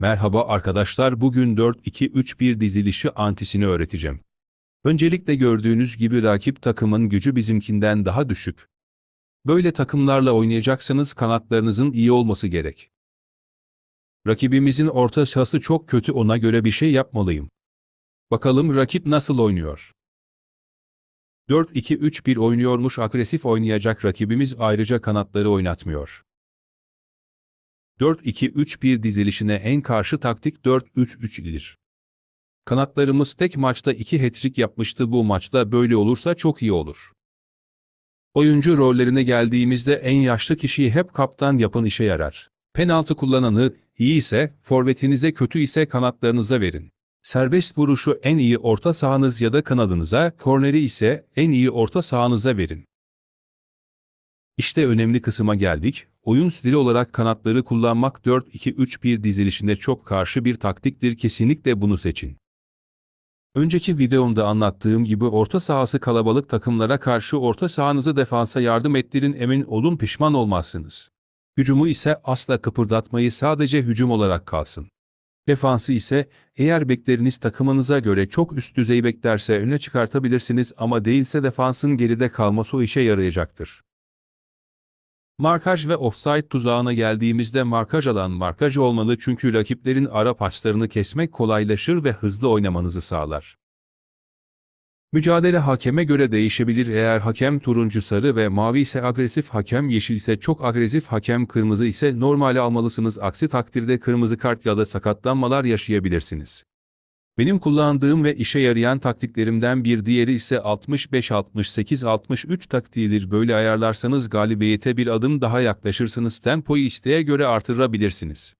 Merhaba arkadaşlar bugün 4-2-3-1 dizilişi antisini öğreteceğim. Öncelikle gördüğünüz gibi rakip takımın gücü bizimkinden daha düşük. Böyle takımlarla oynayacaksanız kanatlarınızın iyi olması gerek. Rakibimizin orta sahası çok kötü ona göre bir şey yapmalıyım. Bakalım rakip nasıl oynuyor. 4-2-3-1 oynuyormuş agresif oynayacak rakibimiz ayrıca kanatları oynatmıyor. 4-2-3-1 dizilişine en karşı taktik 4-3-3'dir. Kanatlarımız tek maçta 2 hat-trick yapmıştı bu maçta böyle olursa çok iyi olur. Oyuncu rollerine geldiğimizde en yaşlı kişiyi hep kaptan yapın işe yarar. Penaltı kullananı iyi ise forvetinize kötü ise kanatlarınıza verin. Serbest vuruşu en iyi orta sahanız ya da kanadınıza, korneri ise en iyi orta sahanıza verin. İşte önemli kısma geldik. Oyun stili olarak kanatları kullanmak 4-2-3-1 dizilişinde çok karşı bir taktiktir kesinlikle bunu seçin. Önceki videomda anlattığım gibi orta sahası kalabalık takımlara karşı orta sahanızı defansa yardım ettirin emin olun pişman olmazsınız. Hücumu ise asla kıpırdatmayı sadece hücum olarak kalsın. Defansı ise eğer bekleriniz takımınıza göre çok üst düzey beklerse öne çıkartabilirsiniz ama değilse defansın geride kalması o işe yarayacaktır. Markaj ve offside tuzağına geldiğimizde markaj alan markaj olmalı çünkü rakiplerin ara paslarını kesmek kolaylaşır ve hızlı oynamanızı sağlar. Mücadele hakeme göre değişebilir eğer hakem turuncu sarı ve mavi ise agresif hakem yeşil ise çok agresif hakem kırmızı ise normali almalısınız aksi takdirde kırmızı kart ya da sakatlanmalar yaşayabilirsiniz. Benim kullandığım ve işe yarayan taktiklerimden bir diğeri ise 65-68-63 taktiğidir. Böyle ayarlarsanız galibiyete bir adım daha yaklaşırsınız. Tempoyu isteğe göre artırabilirsiniz.